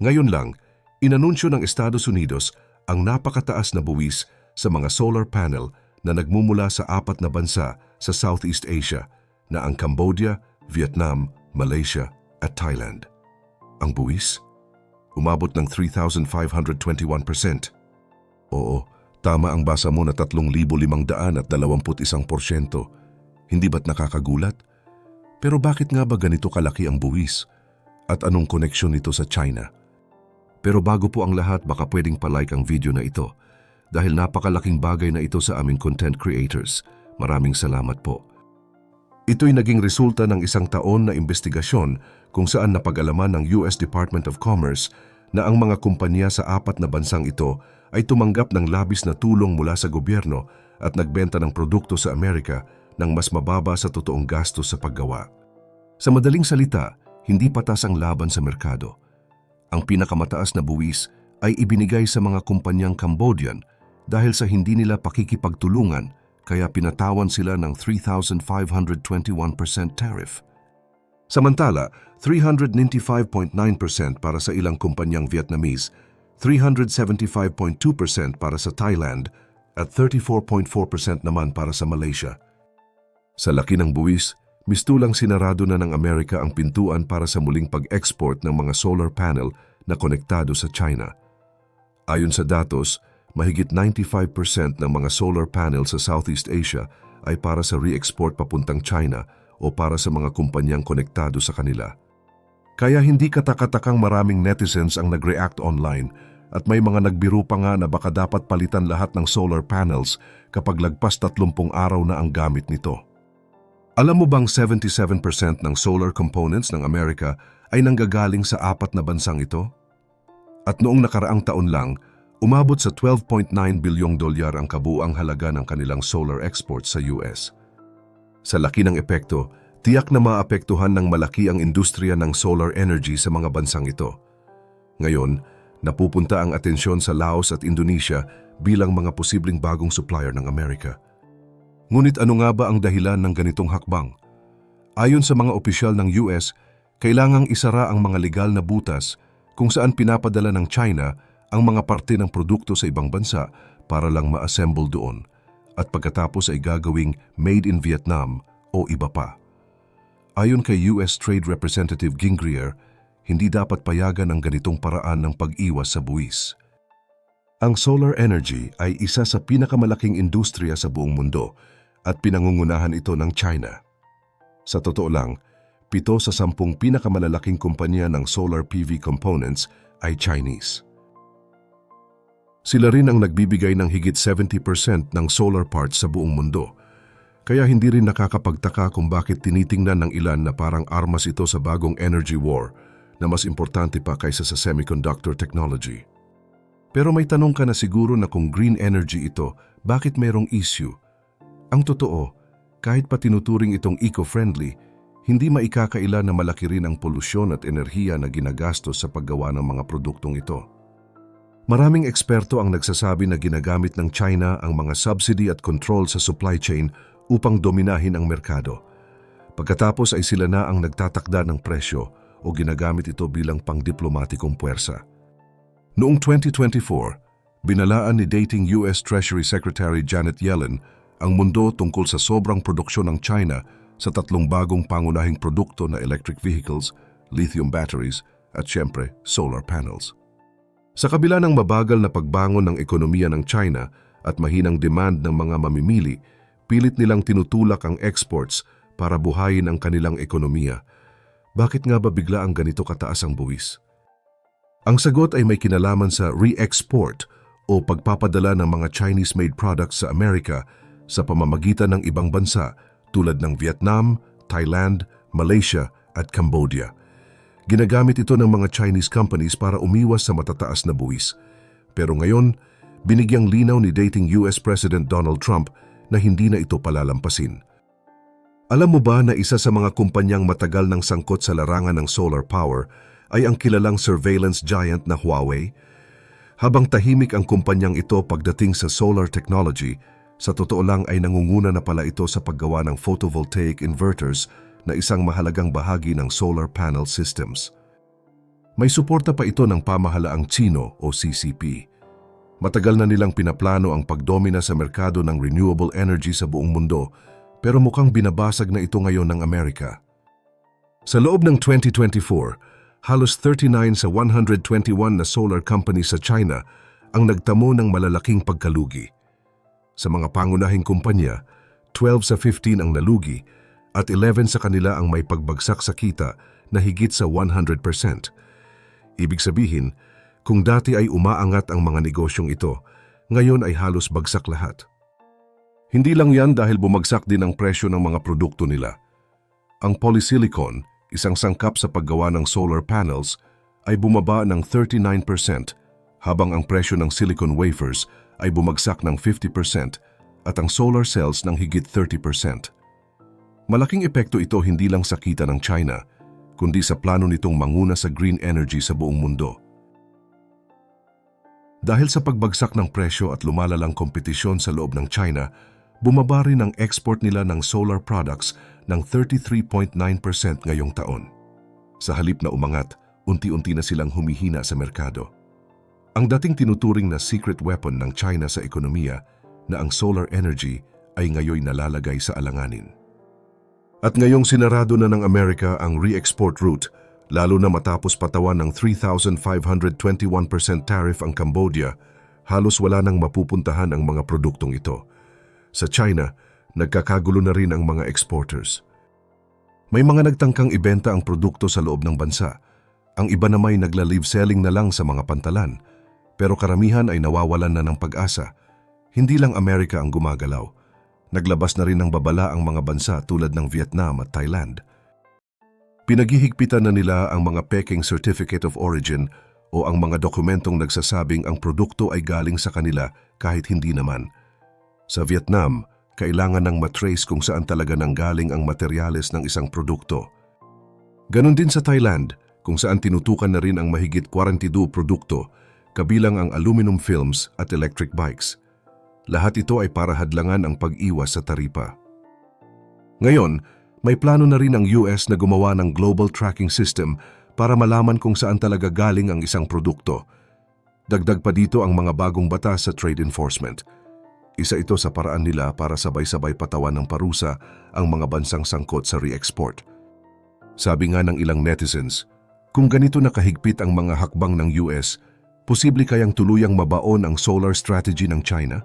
Ngayon lang, inanunsyo ng Estados Unidos ang napakataas na buwis sa mga solar panel na nagmumula sa apat na bansa sa Southeast Asia na ang Cambodia, Vietnam, Malaysia at Thailand. Ang buwis? Umabot ng 3,521%. Oo, tama ang basa mo na 3,521%. Hindi ba't nakakagulat? Pero bakit nga ba ganito kalaki ang buwis? At anong koneksyon nito sa China? Pero bago po ang lahat, baka pwedeng palike ang video na ito dahil napakalaking bagay na ito sa aming content creators. Maraming salamat po. Ito'y naging resulta ng isang taon na investigasyon kung saan napag-alaman ng US Department of Commerce na ang mga kumpanya sa apat na bansang ito ay tumanggap ng labis na tulong mula sa gobyerno at nagbenta ng produkto sa Amerika ng mas mababa sa totoong gastos sa paggawa. Sa madaling salita, hindi patas ang laban sa merkado. Ang pinakamataas na buwis ay ibinigay sa mga kumpanyang Cambodian dahil sa hindi nila pakikipagtulungan kaya pinatawan sila ng 3,521% tariff. Samantala, 395.9% para sa ilang kumpanyang Vietnamese, 375.2% para sa Thailand at 34.4% naman para sa Malaysia. Sa laki ng buwis, mistulang sinarado na ng Amerika ang pintuan para sa muling pag-export ng mga solar panel na konektado sa China. Ayon sa datos, mahigit 95% ng mga solar panel sa Southeast Asia ay para sa re-export papuntang China o para sa mga kumpanyang konektado sa kanila. Kaya hindi katakatakang maraming netizens ang nag-react online at may mga nagbiro pa nga na baka dapat palitan lahat ng solar panels kapag lagpas 30 araw na ang gamit nito. Alam mo bang 77% ng solar components ng Amerika ay nanggagaling sa apat na bansang ito? At noong nakaraang taon lang, umabot sa 12.9 bilyong dolyar ang kabuang halaga ng kanilang solar exports sa US. Sa laki ng epekto, tiyak na maapektuhan ng malaki ang industriya ng solar energy sa mga bansang ito. Ngayon, napupunta ang atensyon sa Laos at Indonesia bilang mga posibleng bagong supplier ng Amerika. Ngunit ano nga ba ang dahilan ng ganitong hakbang? Ayon sa mga opisyal ng US, kailangang isara ang mga legal na butas kung saan pinapadala ng China ang mga parte ng produkto sa ibang bansa para lang ma-assemble doon at pagkatapos ay gagawing made in Vietnam o iba pa. Ayon kay US Trade Representative Gingrier, hindi dapat payagan ang ganitong paraan ng pag-iwas sa buwis. Ang solar energy ay isa sa pinakamalaking industriya sa buong mundo at pinangungunahan ito ng China. Sa totoo lang, pito sa sampung pinakamalalaking kumpanya ng solar PV components ay Chinese. Sila rin ang nagbibigay ng higit 70% ng solar parts sa buong mundo. Kaya hindi rin nakakapagtaka kung bakit tinitingnan ng ilan na parang armas ito sa bagong energy war na mas importante pa kaysa sa semiconductor technology. Pero may tanong ka na siguro na kung green energy ito, bakit mayroong issue? Ang totoo, kahit pa tinuturing itong eco-friendly, hindi maikakaila na malaki rin ang polusyon at enerhiya na ginagastos sa paggawa ng mga produktong ito. Maraming eksperto ang nagsasabi na ginagamit ng China ang mga subsidy at control sa supply chain upang dominahin ang merkado. Pagkatapos ay sila na ang nagtatakda ng presyo o ginagamit ito bilang pangdiplomatikong puwersa. Noong 2024, binalaan ni dating US Treasury Secretary Janet Yellen ang mundo tungkol sa sobrang produksyon ng China sa tatlong bagong pangunahing produkto na electric vehicles, lithium batteries at siyempre solar panels. Sa kabila ng mabagal na pagbangon ng ekonomiya ng China at mahinang demand ng mga mamimili, pilit nilang tinutulak ang exports para buhayin ang kanilang ekonomiya. Bakit nga ba bigla ang ganito kataas ang buwis? Ang sagot ay may kinalaman sa re-export o pagpapadala ng mga Chinese-made products sa Amerika sa pamamagitan ng ibang bansa tulad ng Vietnam, Thailand, Malaysia at Cambodia. Ginagamit ito ng mga Chinese companies para umiwas sa matataas na buwis. Pero ngayon, binigyang linaw ni dating US President Donald Trump na hindi na ito palalampasin. Alam mo ba na isa sa mga kumpanyang matagal ng sangkot sa larangan ng solar power ay ang kilalang surveillance giant na Huawei? Habang tahimik ang kumpanyang ito pagdating sa solar technology, sa totoo lang ay nangunguna na pala ito sa paggawa ng photovoltaic inverters na isang mahalagang bahagi ng solar panel systems. May suporta pa ito ng pamahalaang Chino o CCP. Matagal na nilang pinaplano ang pagdomina sa merkado ng renewable energy sa buong mundo pero mukhang binabasag na ito ngayon ng Amerika. Sa loob ng 2024, halos 39 sa 121 na solar company sa China ang nagtamo ng malalaking pagkalugi. Sa mga pangunahing kumpanya, 12 sa 15 ang nalugi at 11 sa kanila ang may pagbagsak sa kita na higit sa 100%. Ibig sabihin, kung dati ay umaangat ang mga negosyong ito, ngayon ay halos bagsak lahat. Hindi lang yan dahil bumagsak din ang presyo ng mga produkto nila. Ang polysilicon, isang sangkap sa paggawa ng solar panels, ay bumaba ng 39% habang ang presyo ng silicon wafers ay bumagsak ng 50% at ang solar cells ng higit 30%. Malaking epekto ito hindi lang sa kita ng China, kundi sa plano nitong manguna sa green energy sa buong mundo. Dahil sa pagbagsak ng presyo at lumalalang kompetisyon sa loob ng China, bumaba rin ang export nila ng solar products ng 33.9% ngayong taon. Sa halip na umangat, unti-unti na silang humihina sa merkado. Ang dating tinuturing na secret weapon ng China sa ekonomiya na ang solar energy ay ngayoy nalalagay sa alanganin. At ngayong sinarado na ng Amerika ang re-export route, lalo na matapos patawan ng 3,521% tariff ang Cambodia, halos wala nang mapupuntahan ang mga produktong ito. Sa China, nagkakagulo na rin ang mga exporters. May mga nagtangkang ibenta ang produkto sa loob ng bansa. Ang iba na may nagla-live selling na lang sa mga pantalan. Pero karamihan ay nawawalan na ng pag-asa. Hindi lang Amerika ang gumagalaw. Naglabas na rin ng babala ang mga bansa tulad ng Vietnam at Thailand. Pinaghihigpitan na nila ang mga peking Certificate of Origin o ang mga dokumentong nagsasabing ang produkto ay galing sa kanila kahit hindi naman. Sa Vietnam, kailangan ng matrace kung saan talaga nanggaling ang materyales ng isang produkto. Ganon din sa Thailand, kung saan tinutukan na rin ang mahigit 42 produkto, kabilang ang aluminum films at electric bikes. Lahat ito ay para hadlangan ang pag-iwas sa taripa. Ngayon, may plano na rin ang US na gumawa ng global tracking system para malaman kung saan talaga galing ang isang produkto. Dagdag pa dito ang mga bagong batas sa trade enforcement. Isa ito sa paraan nila para sabay-sabay patawan ng parusa ang mga bansang sangkot sa re-export. Sabi nga ng ilang netizens, kung ganito nakahigpit ang mga hakbang ng US, posible kayang tuluyang mabaon ang solar strategy ng China?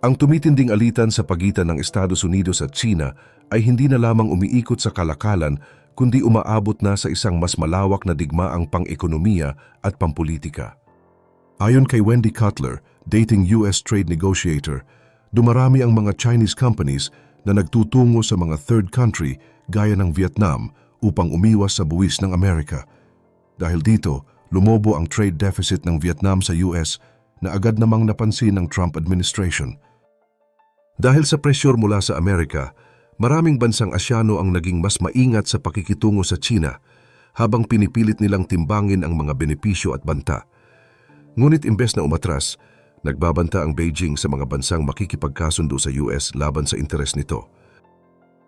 Ang tumitinding alitan sa pagitan ng Estados Unidos at China ay hindi na lamang umiikot sa kalakalan kundi umaabot na sa isang mas malawak na digmaang pang-ekonomiya at pampolitika. Ayon kay Wendy Cutler, dating US trade negotiator, dumarami ang mga Chinese companies na nagtutungo sa mga third country gaya ng Vietnam upang umiwas sa buwis ng Amerika. Dahil dito, lumobo ang trade deficit ng Vietnam sa US na agad namang napansin ng Trump administration. Dahil sa pressure mula sa Amerika, maraming bansang Asyano ang naging mas maingat sa pakikitungo sa China habang pinipilit nilang timbangin ang mga benepisyo at banta. Ngunit imbes na umatras, nagbabanta ang Beijing sa mga bansang makikipagkasundo sa US laban sa interes nito.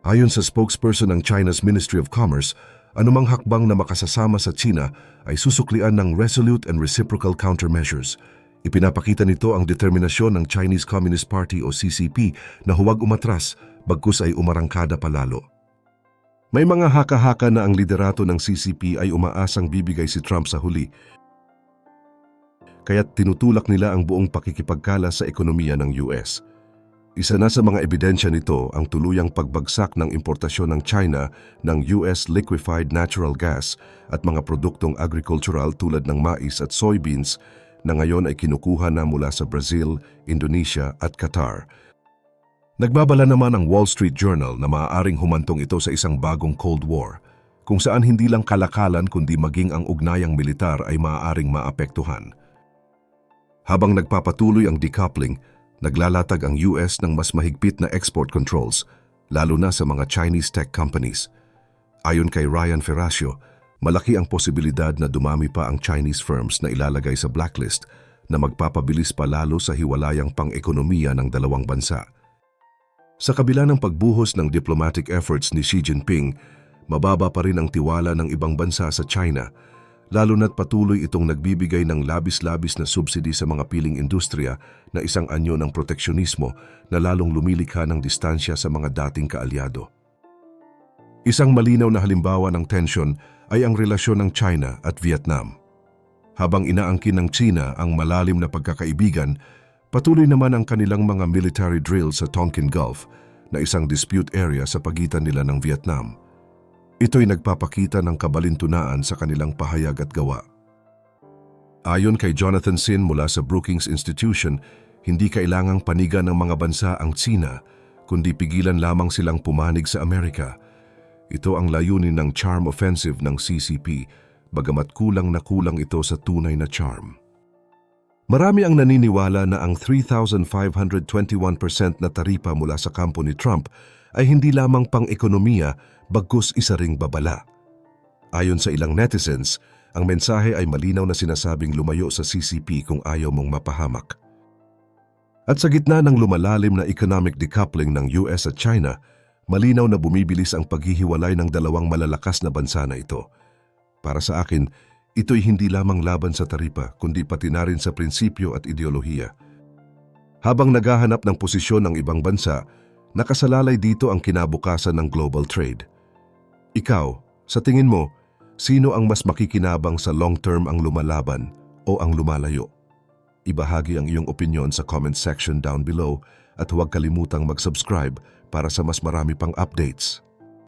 Ayon sa spokesperson ng China's Ministry of Commerce, anumang hakbang na makasasama sa China ay susuklian ng resolute and reciprocal countermeasures – Ipinapakita nito ang determinasyon ng Chinese Communist Party o CCP na huwag umatras bagkus ay umarangkada palalo. May mga haka-haka na ang liderato ng CCP ay umaasang bibigay si Trump sa huli. Kaya't tinutulak nila ang buong pakikipagkala sa ekonomiya ng US. Isa na sa mga ebidensya nito ang tuluyang pagbagsak ng importasyon ng China ng US liquefied natural gas at mga produktong agricultural tulad ng mais at soybeans na ngayon ay kinukuha na mula sa Brazil, Indonesia at Qatar. Nagbabala naman ang Wall Street Journal na maaaring humantong ito sa isang bagong Cold War, kung saan hindi lang kalakalan kundi maging ang ugnayang militar ay maaaring maapektuhan. Habang nagpapatuloy ang decoupling, naglalatag ang US ng mas mahigpit na export controls, lalo na sa mga Chinese tech companies. Ayon kay Ryan Ferracio, malaki ang posibilidad na dumami pa ang Chinese firms na ilalagay sa blacklist na magpapabilis pa lalo sa hiwalayang pang-ekonomiya ng dalawang bansa. Sa kabila ng pagbuhos ng diplomatic efforts ni Xi Jinping, mababa pa rin ang tiwala ng ibang bansa sa China, lalo na't patuloy itong nagbibigay ng labis-labis na subsidy sa mga piling industriya na isang anyo ng proteksyonismo na lalong lumilikha ng distansya sa mga dating kaalyado. Isang malinaw na halimbawa ng tensyon ay ang relasyon ng China at Vietnam. Habang inaangkin ng China ang malalim na pagkakaibigan, patuloy naman ang kanilang mga military drills sa Tonkin Gulf na isang dispute area sa pagitan nila ng Vietnam. Ito'y nagpapakita ng kabalintunaan sa kanilang pahayag at gawa. Ayon kay Jonathan Sin mula sa Brookings Institution, hindi kailangang panigan ng mga bansa ang China, kundi pigilan lamang silang pumanig sa Amerika. Ito ang layunin ng charm offensive ng CCP, bagamat kulang na kulang ito sa tunay na charm. Marami ang naniniwala na ang 3,521% na taripa mula sa kampo ni Trump ay hindi lamang pang-ekonomiya bagkus isa ring babala. Ayon sa ilang netizens, ang mensahe ay malinaw na sinasabing lumayo sa CCP kung ayaw mong mapahamak. At sa gitna ng lumalalim na economic decoupling ng US at China, malinaw na bumibilis ang paghihiwalay ng dalawang malalakas na bansa na ito. Para sa akin, ito'y hindi lamang laban sa taripa kundi pati na rin sa prinsipyo at ideolohiya. Habang naghahanap ng posisyon ng ibang bansa, nakasalalay dito ang kinabukasan ng global trade. Ikaw, sa tingin mo, sino ang mas makikinabang sa long-term ang lumalaban o ang lumalayo? Ibahagi ang iyong opinion sa comment section down below at huwag kalimutang mag-subscribe para sa mas marami pang updates.